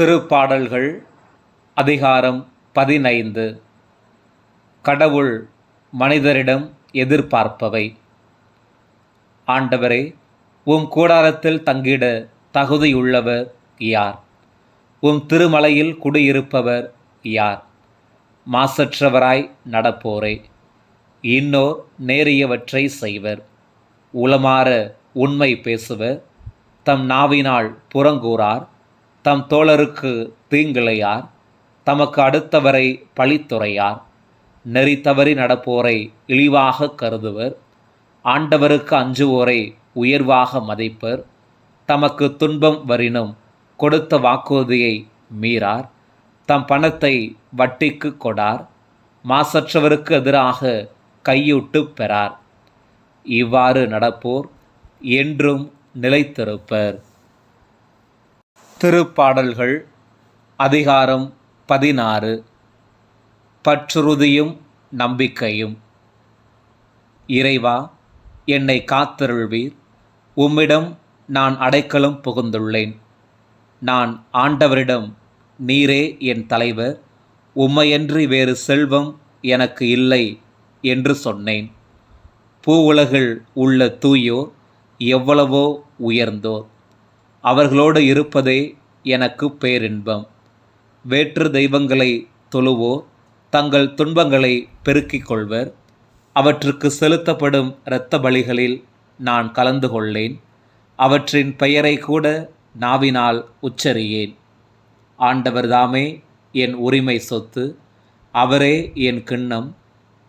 திருப்பாடல்கள் அதிகாரம் பதினைந்து. கடவுள் மனிதரிடம் எதிர்பார்ப்பவை. ஆண்டவரே உம் கூடாரத்தில் தங்கிட தகுதியுள்ளவர் யார்? உம் திருமலையில் குடியிருப்பவர் யார்? மாசற்றவராய் நடப்போரே. இன்னோர் நேரியவற்றை செய்வர். உளமாற உண்மை பேசுவர். தம் நாவினால் புறங்கூறார். தம் தோழருக்கு தீங்கிழையார் தமக்கு அடுத்தவரை பழித்துறையார் நெறி தவறி நடப்போரை இழிவாக கருதுவர் ஆண்டவருக்கு அஞ்சுவோரை உயர்வாக மதிப்பர் தமக்கு துன்பம் வரினும் கொடுத்த வாக்குறுதியை மீறார் தம் பணத்தை வட்டிக்கு கொடார் மாசற்றவருக்கு எதிராக கையூட்டு பெறார். இவ்வாறு நடப்போர் என்றும் நிலைத்திருப்பர். திருப்பாடல்கள் அதிகாரம் பதினாறு. பற்றுறுதியும் நம்பிக்கையும். இறைவா என்னை காத்தருள்வீர். உம்மிடம் நான் அடைக்கலம் புகுந்துள்ளேன். நான் ஆண்டவரிடம் நீரே என் தலைவர். உம்மையன்றி வேறு செல்வம் எனக்கு இல்லை என்று சொன்னேன். பூவுலகில் உள்ள தூயோர் எவ்வளவோ உயர்ந்தோர். அவர்களோடு இருப்பதே எனக்கு பேரின்பம். வேற்று தெய்வங்களை தொழுவோர் தங்கள் துன்பங்களை பெருக்கிக் கொள்வர். அவற்றுக்கு செலுத்தப்படும் இரத்த பலிகளில் நான் கலந்து கொள்ளேன். அவற்றின் பெயரை கூட நாவினால் உச்சரியேன். ஆண்டவர்தாமே என் உரிமை சொத்து. அவரே என் கிண்ணம்.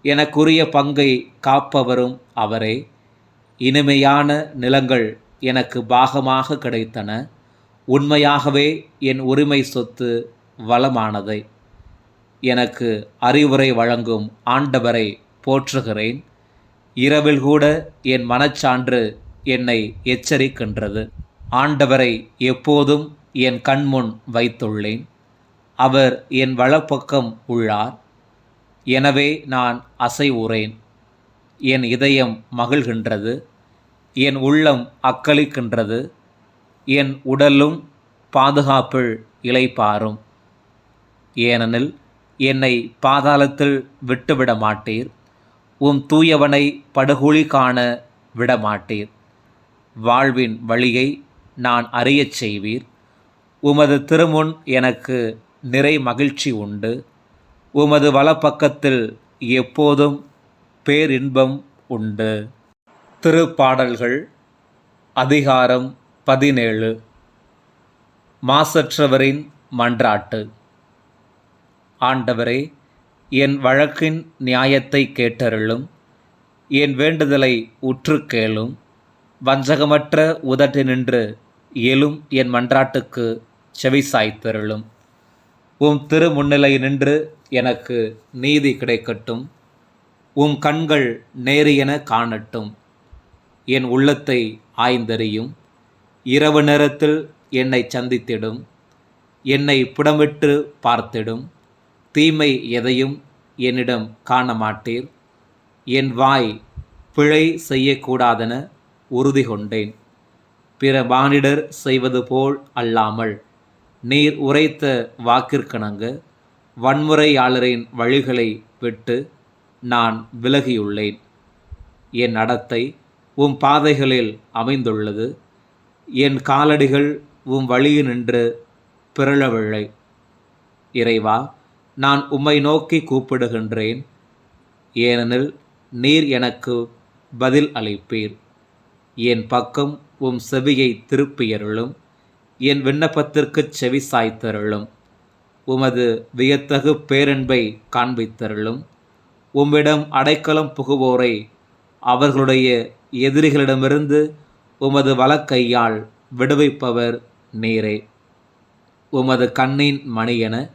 எனக்குரிய பங்கை காப்பவரும் அவரே. இனிமையான நிலங்கள் எனக்கு பாகமாக கிடைத்தன. உண்மையாகவே என் உரிமை சொத்து வளமானதை. எனக்கு அறிவுரை வழங்கும் ஆண்டவரை போற்றுகிறேன். இரவில் கூட என் மனச்சான்று என்னை எச்சரிக்கின்றது. ஆண்டவரை எப்போதும் என் கண்முன் வைத்துள்ளேன். அவர் என் வலப்பக்கம் உள்ளார். எனவே நான் அசைவுறேன். என் இதயம் மகிழ்கின்றது. என் உள்ளம் அக்களிக்கின்றது என் உடலும் பாதுகாப்பில் இலைப்பாரும் ஏனெனில் என்னை பாதாளத்தில் விட்டுவிட மாட்டீர் உம் தூயவனை படுகொலி காண விடமாட்டீர் வாழ்வின் வழியை நான் அறியச் செய்வீர். உமது திருமுன் எனக்கு நிறை மகிழ்ச்சி உண்டு. உமது வலப்பக்கத்தில் எப்போதும் பேரின்பம் உண்டு. திருப்பாடல்கள் அதிகாரம் பதினேழு. மாசற்றவரின் மன்றாட்டு. ஆண்டவரே என் வழக்கின் நியாயத்தை கேட்டருளும். என் வேண்டுதலை உற்று கேளும். வஞ்சகமற்ற உதட்டி நின்று எழும் என் மன்றாட்டுக்கு செவிசாய்த்தருளும் உம் திரு முன்னிலை நின்று எனக்கு நீதி கிடைக்கட்டும். உம் கண்கள் நேரியென காணட்டும். என் உள்ளத்தை ஆய்ந்தறியும். இரவு நேரத்தில் என்னை சந்தித்திடும். என்னை புடமிட்டு பார்த்திடும். தீமை எதையும் என்னிடம் காண மாட்டீர் என் வாய் பிழை செய்யக்கூடாதென உறுதி கொண்டேன். பிற மானிடர் செய்வது போல் அல்லாமல் நீர் உரைத்த வாக்கிற்கணங்க வன்முறையாளரின் வழிகளை விட்டு நான் விலகியுள்ளேன். என் நடத்தை உம் பாதைகளில் அமைந்துள்ளது. என் காலடிகள் உம் வழியில் நின்று பிறழவில்லை. இறைவா நான் உம்மை நோக்கி கூப்பிடுகின்றேன். ஏனெனில் நீர் எனக்கு பதில் அளிப்பீர். என் பக்கம் உம் செவியை திருப்பியருளும் என் விண்ணப்பத்திற்குச் செவி சாய்த்தருளும். உமது வியத்தகு பேரன்பை காண்பித்தருளும். உம்மிடம் அடைக்கலம் புகுவோரை அவர்களுடைய எதிரிகளிடமிருந்து உமது வலக்கையால் விடுவிப்பவர் நீரே. உமது கண்ணின் மணியென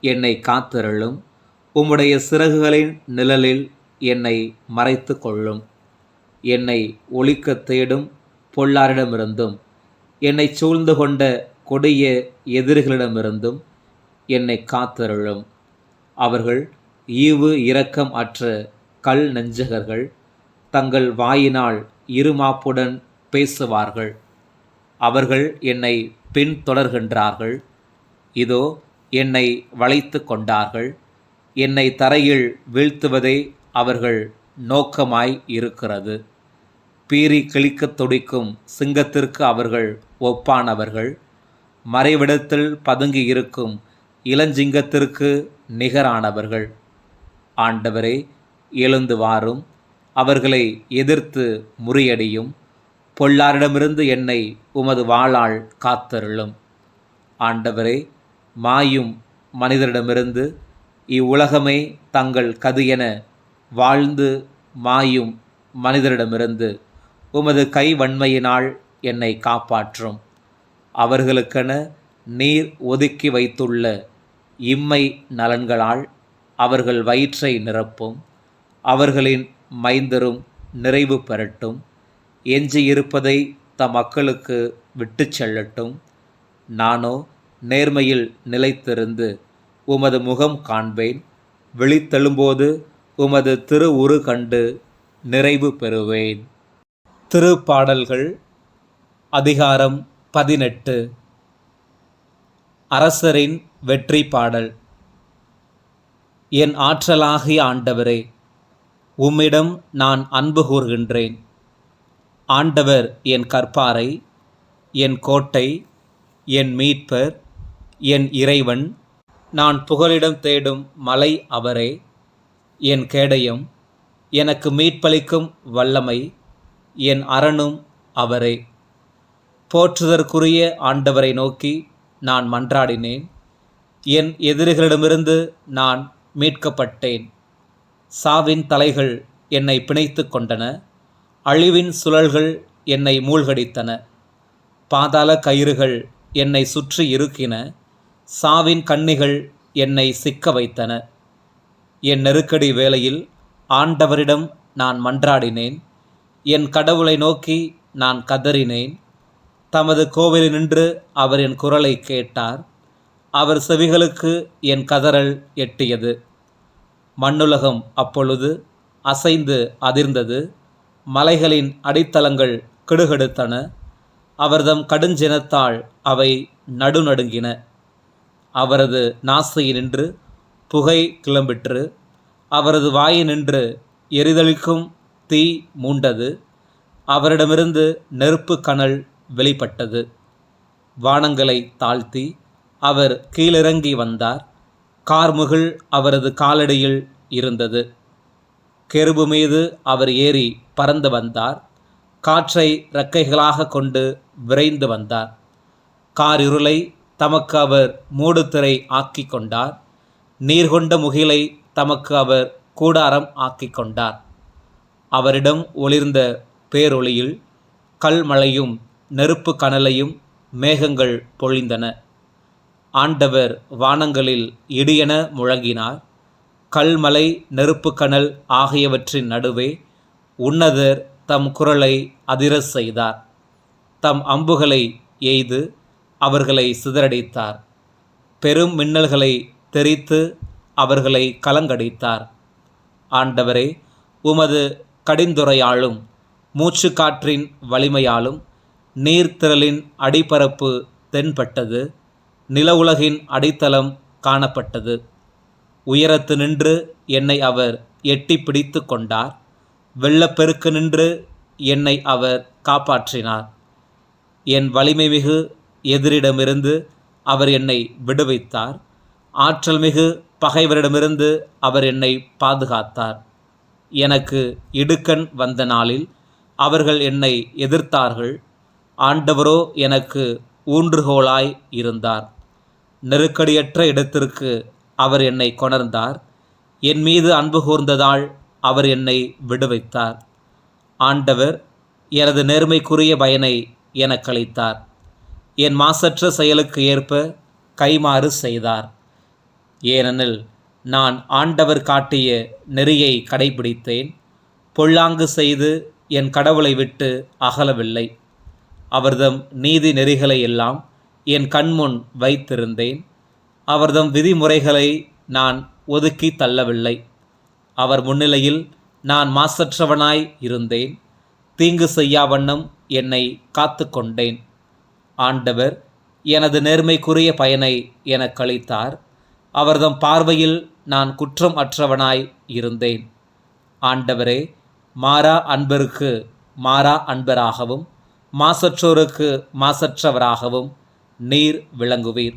என்னை காத்தருளும். உம்முடைய சிறகுகளின் நிழலில் என்னை மறைத்து கொள்ளும். என்னை ஒழிக்கத் தேடும் பொல்லாரிடமிருந்தும். என்னை சூழ்ந்து கொண்ட கொடிய எதிரிகளிடமிருந்தும் என்னை காத்தருளும். அவர்கள் ஈவு இரக்கம் அற்ற கல் நெஞ்சகர்கள். தங்கள் வாயினால் இருமாப்புடன் பேசுவார்கள். அவர்கள் என்னை பின்தொடர்கின்றார்கள் இதோ என்னை வளைத்து கொண்டார்கள். என்னை தரையில் வீழ்த்துவதே அவர்கள் நோக்கமாய் இருக்கிறது. பீறி கிழிக்கத் துடிக்கும் சிங்கத்திற்கு அவர்கள் ஒப்பானவர்கள். மறைவிடத்தில் பதுங்கி இருக்கும் இளஞ்சிங்கத்திற்கு நிகரானவர்கள். ஆண்டவரே எழுந்து வாரும். அவர்களை எதிர்த்து முறியடியும். பொல்லாரிடமிருந்து என்னை உமது வாளால் காத்தருளும். ஆண்டவரே மாயும் மனிதரிடமிருந்து இவ்வுலகமே தங்கள் கது என வாழ்ந்து மாயும் மனிதரிடமிருந்து உமது கைவன்மையினால் என்னை காப்பாற்றும். அவர்களுக்கென நீர் ஒதுக்கி வைத்துள்ள இம்மை நலன்களால் அவர்கள் வயிற்றை நிரப்பும். அவர்களின் மைந்தரும் நிறைவு பெறட்டும். எஞ்சியிருப்பதை தம் மக்களுக்கு விட்டுச் செல்லட்டும். நானோ நேர்மையில் நிலைத்திருந்து உமது முகம் காண்பேன். விழித்தெழும்போது உமது திரு உரு கண்டு நிறைவு பெறுவேன். திருப்பாடல்கள் அதிகாரம் பதினெட்டு. அரசரின் வெற்றி பாடல் என் ஆற்றலாகிய ஆண்டவரே உம்மிடம் நான் அன்பு கூறுகின்றேன். ஆண்டவர் என் கற்பாரை என் கோட்டை என் மீட்பர் என் இறைவன். நான் புகலிடம் தேடும் மலை அவரே என் கேடயம் எனக்கு மீட்பளிக்கும் வல்லமை என் அரணும் அவரே. போற்றுதற்குரிய ஆண்டவரை நோக்கி நான் மன்றாடினேன். என் எதிரிகளிடமிருந்து நான் மீட்கப்பட்டேன். சாவின் தலைகள் என்னை பிணைத்து கொண்டன அழிவின் சுழல்கள் என்னை மூழ்கடித்தன பாதாள கயிறுகள் என்னை சுற்றி இருக்கின சாவின் கண்ணிகள் என்னை சிக்க வைத்தன. என் நெருக்கடி வேளையில் ஆண்டவரிடம் நான் மன்றாடினேன் என் கடவுளை நோக்கி நான் கதறினேன். தமது கோவிலினின்று அவர் என் குரலை கேட்டார் அவர் செவிகளுக்கு என் கதறல் எட்டியது. மண்ணுலகம் அப்பொழுது அசைந்து அதிர்ந்தது. மலைகளின் அடித்தளங்கள் கெடுகெடுத்தன. அவர்தம் கடுஞ்சினத்தால் அவை நடுநடுங்கின. அவரது நாசையினின்று புகை கிளம்பிற்று. அவரது வாயினின்று எரிதளிக்கும் தீ மூண்டது. அவரிடமிருந்து நெருப்பு கனல் வெளிப்பட்டது. வானங்களை தாழ்த்தி அவர் கீழிறங்கி வந்தார். கார்முகில் அவரது காலடியில் இருந்தது. கெருபு மீது அவர் ஏறி பறந்து வந்தார். காற்றை இறக்கைகளாக கொண்டு விரைந்து வந்தார். காரிருளை தமக்கு அவர் மூடுத்திரை ஆக்கி கொண்டார். நீர் கொண்ட முகிலை தமக்கு அவர் கூடாரம் ஆக்கி கொண்டார். அவரிடம் ஒளிர்ந்த பேரொளியில் கல்மழையும் நெருப்பு கனலையும் மேகங்கள் பொழிந்தன. ஆண்டவர் வானங்களில் இடியென முழங்கினார். கல்மலை நெருப்பு ஆகியவற்றின் நடுவே உன்னதர் தம் குரலை அதிரச் செய்தார். தம் அம்புகளை எய்து அவர்களை சிதறடித்தார். பெரும் மின்னல்களை தெரித்து அவர்களை கலங்கடித்தார். ஆண்டவரே உமது கடிந்துரையாலும் மூச்சுக்காற்றின் வலிமையாலும் நீர்த்திரளின் அடிப்பரப்பு தென்பட்டது. நில உலகின் அடித்தளம் காணப்பட்டது. உயரத்து நின்று என்னை அவர் எட்டி பிடித்து கொண்டார். வெள்ளப்பெருக்கு நின்று என்னை அவர் காப்பாற்றினார். என் வலிமை மிகு எதிரிடமிருந்து அவர் என்னை விடுவித்தார். ஆற்றல் மிகு பகைவரிடமிருந்து அவர் என்னை பாதுகாத்தார். எனக்கு இடுக்கண் வந்த நாளில் அவர்கள் என்னை எதிர்த்தார்கள். ஆண்டவரோ எனக்கு ஊன்றுகோலாய் இருந்தார். நெருக்கடியற்ற இடத்திற்கு அவர் என்னை கொணர்ந்தார். என் மீது அன்பு கூர்ந்ததால் அவர் என்னை விடுவித்தார். ஆண்டவர் எனது நேர்மைக்குரிய பயனை எனக்களித்தார். என் மாசற்ற செயலுக்கு ஏற்ப கைமாறு செய்தார். ஏனெனில் நான் ஆண்டவர் காட்டிய நெறியை கடைபிடித்தேன். பொல்லாங்கு செய்து என் கடவுளை விட்டு அகலவில்லை. அவர்தம் நீதி நெறிகளை எல்லாம் என் கண்முன் வைத்திருந்தேன். அவர்தம் விதிமுறைகளை நான் ஒதுக்கி தள்ளவில்லை. அவர் முன்னிலையில் நான் மாசற்றவனாய் இருந்தேன். தீங்கு செய்யா வண்ணம் என்னை காத்து கொண்டேன். ஆண்டவர் எனது நேர்மைக்குரிய பயனை எனக் அளித்தார். அவர்தம் பார்வையில் நான் குற்றம் அற்றவனாய் இருந்தேன். ஆண்டவரே மாறா அன்பருக்கு மாறா அன்பராகவும் மாசற்றோருக்கு மாசற்றவராகவும் நீர் விளங்குவீர்.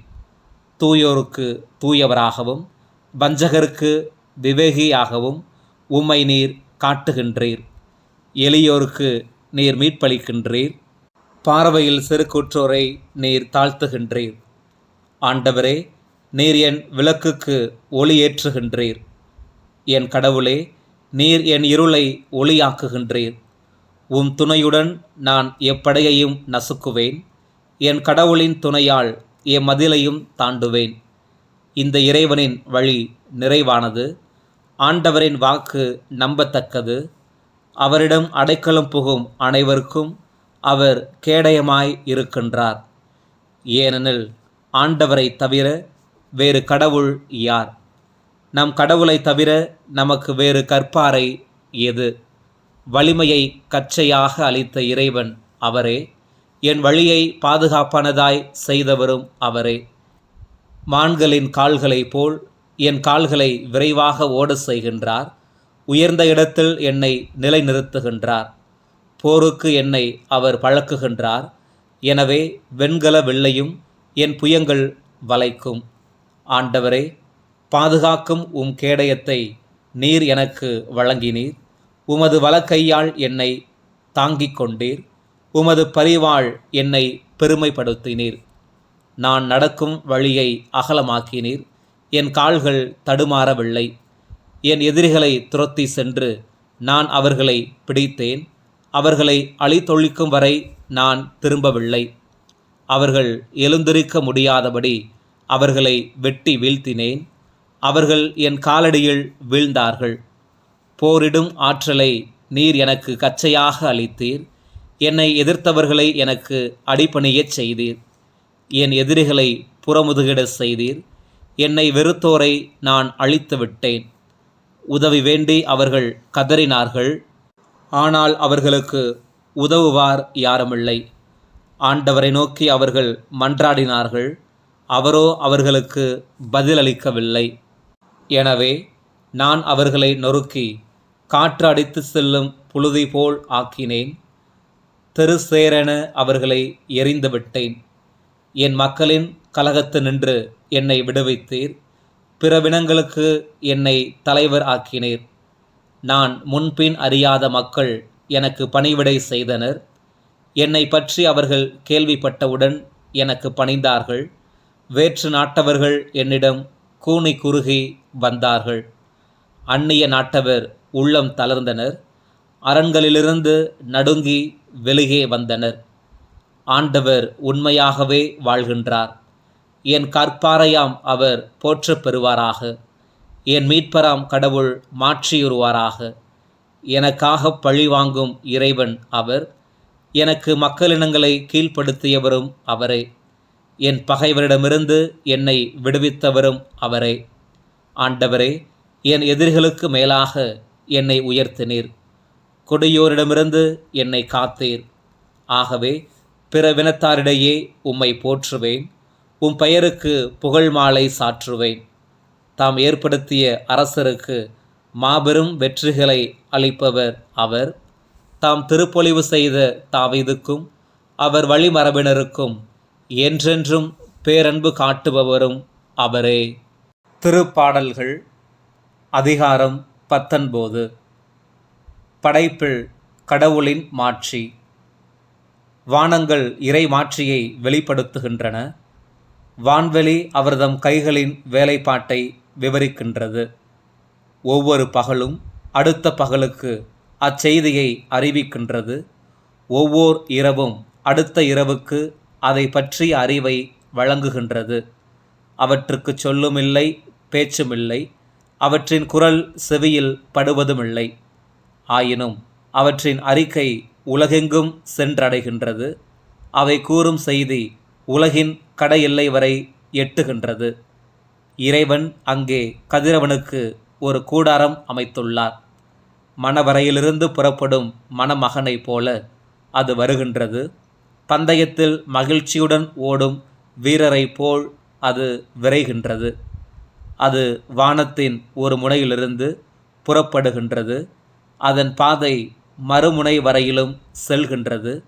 தூயோருக்கு தூயவராகவும் வஞ்சகருக்கு விவேகியாகவும் உம்மை நீர் காட்டுகின்றீர். எளியோருக்கு நீர் மீட்பளிக்கின்றீர். பார்வையில் செருக்குற்றோரை நீர் தாழ்த்துகின்றீர். ஆண்டவரே நீர் என் விளக்குக்கு ஒளி ஏற்றுகின்றீர். என் கடவுளே நீர் என் இருளை ஒளியாக்குகின்றீர். உம் துணையுடன் நான் எப்படையையும் நசுக்குவேன். என் கடவுளின் துணையால் எம்மதிலையும் தாண்டுவேன். இந்த இறைவனின் வழி நிறைவானது. ஆண்டவரின் வாக்கு நம்பத்தக்கது. அவரிடம் அடைக்கலம் புகும் அனைவருக்கும் அவர் கேடயமாய் இருக்கின்றார். ஏனெனில் ஆண்டவரை தவிர வேறு கடவுள் யார்? நம் கடவுளை தவிர நமக்கு வேறு கற்பாரை எது? வலிமையை கச்சையாக அளித்த இறைவன் அவரே. என் வழியை பாதுகாப்பானதாய் செய்தவரும் அவரே. மான்களின் கால்களைப் போல் என் கால்களை விரைவாக ஓட செய்கின்றார் உயர்ந்த இடத்தில் என்னை நிலைநிறுத்துகின்றார். போருக்கு என்னை அவர் பழக்குகின்றார். எனவே வெண்கல வெள்ளையும் என் புயங்கள் வளைக்கும். ஆண்டவரே பாதுகாக்கும் உம் கேடயத்தை நீர் எனக்கு வழங்கினீர். உமது வலக்கையால் என்னை தாங்கிக் கொண்டீர். உமது பரிவாள் என்னை பெருமைப்படுத்தினீர். நான் நடக்கும் வழியை அகலமாக்கினீர். என் கால்கள் தடுமாறவில்லை. என் எதிரிகளை துரத்தி சென்று நான் அவர்களை பிடித்தேன். அவர்களை அழித்தொழிக்கும் வரை நான் திரும்பவில்லை. அவர்கள் எழுந்திருக்க முடியாதபடி அவர்களை வெட்டி வீழ்த்தினேன். அவர்கள் என் காலடியில் வீழ்ந்தார்கள். போரிடும் ஆற்றலை நீர் எனக்கு கச்சையாக அளித்தீர். என்னை எதிர்த்தவர்களை எனக்கு அடிபணியச் செய்தீர். என் எதிரிகளை புறமுதுகிட செய்தீர். என்னை வெறுத்தோரை நான் அழித்து விட்டேன். உதவி வேண்டி அவர்கள் கதறினார்கள். ஆனால் அவர்களுக்கு உதவுவார் யாருமில்லை. ஆண்டவரை நோக்கி அவர்கள் மன்றாடினார்கள். அவரோ அவர்களுக்கு பதிலளிக்கவில்லை. எனவே நான் அவர்களை நொறுக்கி காற்று அடித்து செல்லும் புழுதி போல் ஆக்கினேன். தெருசேரென அவர்களை எறிந்துவிட்டேன். என் மக்களின் கலகத்து நின்று என்னை விடுவித்தீர். பிறவினங்களுக்கு என்னை தலைவர் ஆக்கினீர். நான் முன்பின் அறியாத மக்கள் எனக்கு பணிவிடை செய்தனர். என்னை பற்றி அவர்கள் கேள்விப்பட்டவுடன் எனக்கு பணிந்தார்கள். வேற்று நாட்டவர்கள் என்னிடம் கூனி குறுகி வந்தார்கள். அந்நிய நாட்டவர் உள்ளம் தளர்ந்தனர். அரண்களிலிருந்து நடுங்கி வெளியே வந்தனர். ஆண்டவர் உண்மையாகவே வாழ்கின்றார். என் கற்பாரையாம் அவர் போற்றப் பெறுவாராக. என் மீட்பராம் கடவுள் மாற்றியுறுவாராக. எனக்காக பழி வாங்கும் இறைவன் அவர். எனக்கு மக்களினங்களை கீழ்ப்படுத்தியவரும் அவரே. என் பகைவரிடமிருந்து என்னை விடுவித்தவரும் அவரே. ஆண்டவரே என் எதிரிகளுக்கு மேலாக என்னை உயர்த்தினீர். கொடியோரிடமிருந்து என்னை காத்தீர். ஆகவே பிற வினத்தாரிடையே உம்மை போற்றுவேன். உம் பெயருக்கு புகழ் மாலை சாற்றுவேன். தாம் ஏற்படுத்திய அரசருக்கு மாபெரும் வெற்றிகளை அளிப்பவர் அவர். தாம் திருப்பொழிவு செய்த தாவீதுக்கும் அவர் வழிமரபினருக்கும் என்றென்றும் பேரன்பு காட்டுபவரும் அவரே. திருப்பாடல்கள் அதிகாரம் பத்தொன்பது. படைப்பில் கடவுளின் மாட்சி. வானங்கள் இறை மாட்சியை வெளிப்படுத்துகின்றன. வான்வெளி அவர்தம் கைகளின் வேலைப்பாட்டை விவரிக்கின்றது. ஒவ்வொரு பகலும் அடுத்த பகலுக்கு அச்செய்தியை அறிவிக்கின்றது. ஒவ்வொரு இரவும் அடுத்த இரவுக்கு அதை பற்றிய அறிவை வழங்குகின்றது. அவற்றுக்கு சொல்லுமில்லை பேச்சுமில்லை. அவற்றின் குரல் செவியில் படுவதுமில்லை. ஆயினும் அவற்றின் அறிக்கை உலகெங்கும் சென்றடைகின்றது. அவை கூறும் செய்தி உலகின் கடை எல்லை வரை எட்டுகின்றது. இறைவன் அங்கே கதிரவனுக்கு ஒரு கூடாரம் அமைத்துள்ளார். மணவரையிலிருந்து புறப்படும் மணமகனைப் போல அது வருகின்றது. பந்தயத்தில் மகிழ்ச்சியுடன் ஓடும் வீரரைப் போல் அது விரைகின்றது. அது வானத்தின் ஒரு முனையிலிருந்து புறப்படுகின்றது. அதன் பாதை மறுமுனை வரையிலும் செல்கின்றது.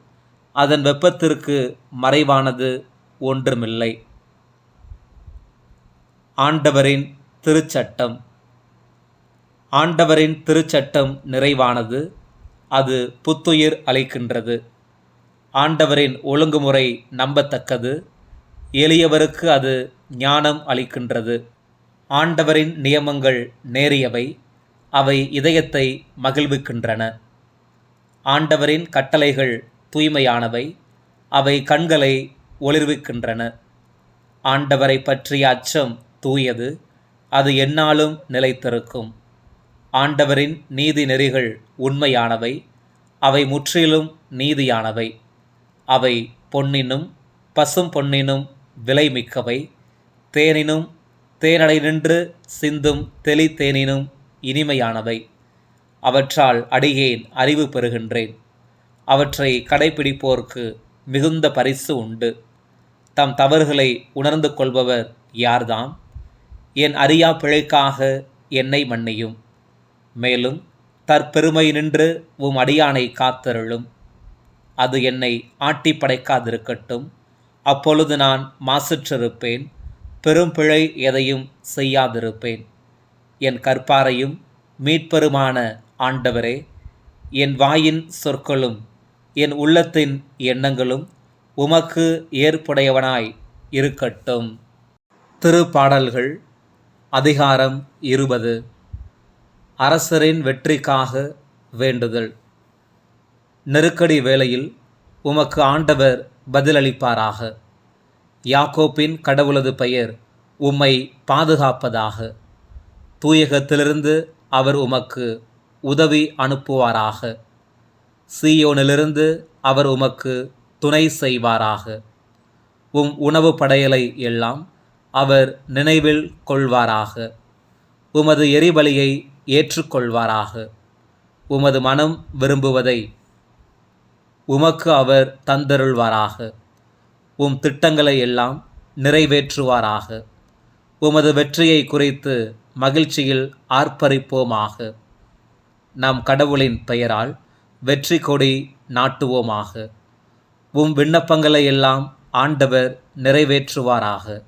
அதன் வெப்பத்திற்கு மறைவானது ஒன்றுமில்லை. ஆண்டவரின் திருச்சட்டம். ஆண்டவரின் திருச்சட்டம் நிறைவானது. அது புத்துயிர் அளிக்கின்றது. ஆண்டவரின் ஒழுங்குமுறை நம்பத்தக்கது. எளியவருக்கு அது ஞானம் அளிக்கின்றது. ஆண்டவரின் நியமங்கள் நேரியவை. அவை இதயத்தை மகிழ்விக்கின்றன. ஆண்டவரின் கட்டளைகள் தூய்மையானவை அவை கண்களை ஒளிர்விக்கின்றன. ஆண்டவரை பற்றிய அச்சம் தூயது அது எந்நாளும் நிலைத்திருக்கும். ஆண்டவரின் நீதி நெறிகள் உண்மையானவை அவை முற்றிலும் நீதியானவை. அவை பொன்னினும் பசும் பொன்னினும் விலைமிக்கவை தேனினும் தேனடை நின்று சிந்தும் தெளி தேனினும் இனிமையானவை. அவற்றால் அடியேன் அறிவு பெறுகின்றேன். அவற்றை கடைபிடிப்போர்க்கு மிகுந்த பரிசு உண்டு. தம் தவறுகளை உணர்ந்து கொள்பவர் யார்தாம்? என் அறியா பிழைக்காக என்னை மன்னியும். மேலும் தற்பெருமை நின்று உம் அடியானை காத்தருளும். அது என்னை ஆட்டி படைக்காதிருக்கட்டும். அப்பொழுது நான் மாசுற்றிருப்பேன். பெரும் பிழை எதையும் செய்யாதிருப்பேன். என் கற்பாரையும் மீட்பருமான ஆண்டவரே என் வாயின் சொற்களும் என் உள்ளத்தின் எண்ணங்களும் உமக்கு ஏற்புடையவனாய் இருக்கட்டும். திருப்பாடல்கள் அதிகாரம் இருபது. அரசரின் வெற்றிக்காக வேண்டுதல். நெருக்கடி வேளையில் உமக்கு ஆண்டவர் பதிலளிப்பாராக. யாக்கோப்பின் கடவுளது பெயர் உம்மை பாதுகாப்பதாக. தூயகத்திலிருந்து அவர் உமக்கு உதவி அனுப்புவாராக. சீயோனிலிருந்து அவர் உமக்கு துணை செய்வாராக. உம் உணவு படையலை எல்லாம் அவர் நினைவில் கொள்வாராக. உமது எரிபலியை ஏற்றுக்கொள்வாராக. உமது மனம் விரும்புவதை உமக்கு அவர் தந்தருள்வாராக. உம் திட்டங்களை எல்லாம் நிறைவேற்றுவாராக. உமது வெற்றியை குறித்து மகிழ்ச்சியில் ஆர்ப்பரிப்போமாக. நம் கடவுளின் பெயரால் வெற்றி கொடி நாட்டுவோமாக. உம் விண்ணப்பங்களை எல்லாம் ஆண்டவர் நிறைவேற்றுவாராக.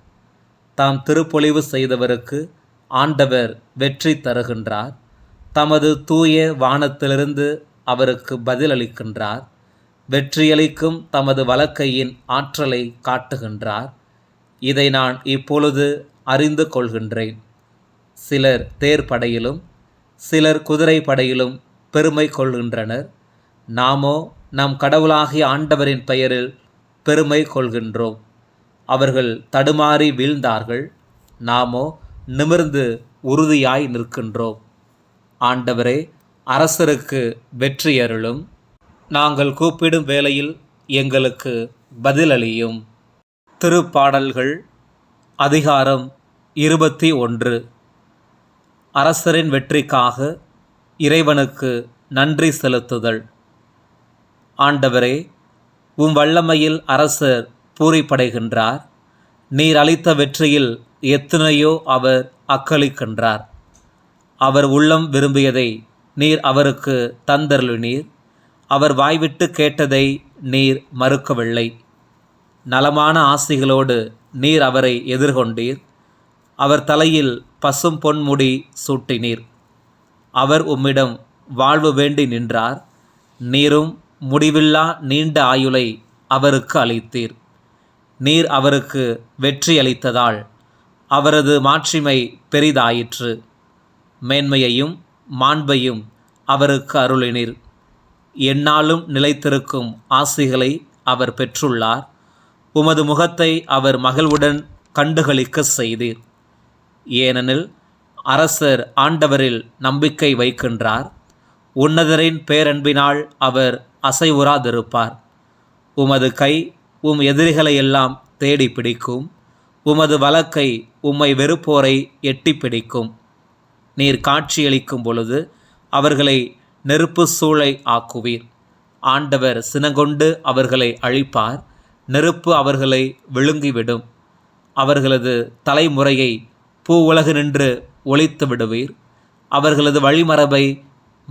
தாம் திருப்பொழிவு செய்தவருக்கு ஆண்டவர் வெற்றி தருகின்றார். தமது தூய வானத்திலிருந்து அவருக்கு பதிலளிக்கின்றார். வெற்றியளிக்கும் தமது வழக்கையின் ஆற்றலை காட்டுகின்றார். இதை நான் இப்பொழுது அறிந்து கொள்கின்றேன். சிலர் தேர் படையிலும் சிலர் குதிரை படையிலும் பெருமை கொள்கின்றனர். நாமோ நம் கடவுளாகிய ஆண்டவரின் பெயரில் பெருமை கொள்கின்றோம். அவர்கள் தடுமாறி வீழ்ந்தார்கள். நாமோ நிமிர்ந்து உறுதியாய் நிற்கின்றோம். ஆண்டவரே அரசருக்கு வெற்றியருளும் நாங்கள் கூப்பிடும் வேளையில் எங்களுக்கு பதிலளியும். திருப்பாடல்கள் அதிகாரம் இருபத்தி ஒன்று. அரசரின் வெற்றிக்காக இறைவனுக்கு நன்றி செலுத்துதல். ஆண்டவரே உம் வல்லமையில் அரசர் பூரிப்படைகின்றார். நீர் அளித்த வெற்றியில் எத்தனையோ அவர் அக்களிக்கின்றார். அவர் உள்ளம் விரும்பியதை நீர் அவருக்கு தந்தருளினீர். அவர் வாய்விட்டு கேட்டதை நீர் மறுக்கவில்லை. நலமான ஆசிகளோடு நீர் அவரை எதிர்கொண்டீர். அவர் தலையில் பசும் பொன்முடி சூட்டினீர். அவர் உம்மிடம் வாழ்வு வேண்டி நின்றார். நீரும் முடிவில்லா நீண்ட ஆயுளை அவருக்கு அளித்தீர். நீர் அவருக்கு வெற்றி அளித்ததால் அவரது மாட்சிமை பெரிதாயிற்று. மேன்மையையும் மாண்பையும் அவருக்கு அருளினீர். எந்நாளும் நிலைத்திருக்கும் ஆசிகளை அவர் பெற்றுள்ளார். உமது முகத்தை அவர் மகிழ்வுடன் கண்டுகளிக்க செய்தீர். ஏனெனில் அரசர் ஆண்டவரில் நம்பிக்கை வைக்கின்றார். உன்னதரின் பேரன்பினால் அவர் அசைவுறாதிருப்பார். உமது கை உம் எதிரிகளையெல்லாம் தேடி பிடிக்கும். உமது வழக்கை உம்மை வெறுப்போரை எட்டி பிடிக்கும். நீர் காட்சியளிக்கும் பொழுது அவர்களை நெருப்பு சூளை ஆக்குவீர். ஆண்டவர் சினங்கொண்டு அவர்களை அழிப்பார். நெருப்பு அவர்களை விழுங்கிவிடும். அவர்களது தலைமுறையை பூ உலகு நின்று ஒழித்து விடுவீர். அவர்களது வழிமரபை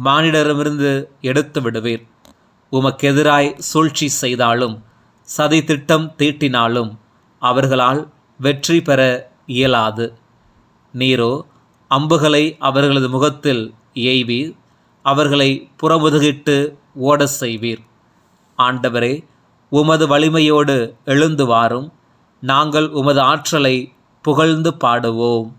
மானிடரிடமிருந்து எடுத்து விடுவீர். உமக்கெதிராய் சூழ்ச்சி செய்தாலும் சதி திட்டம் தீட்டினாலும் அவர்களால் வெற்றி பெற இயலாது. நீரோ அம்புகளை அவர்களது முகத்தில் எய்வீர். அவர்களை புறமுதுகிட்டு ஓட செய்வீர். ஆண்டவரே உமது வலிமையோடு எழுந்து வாரும். நாங்கள் உமது ஆற்றலை புகழ்ந்து பாடுவோம்.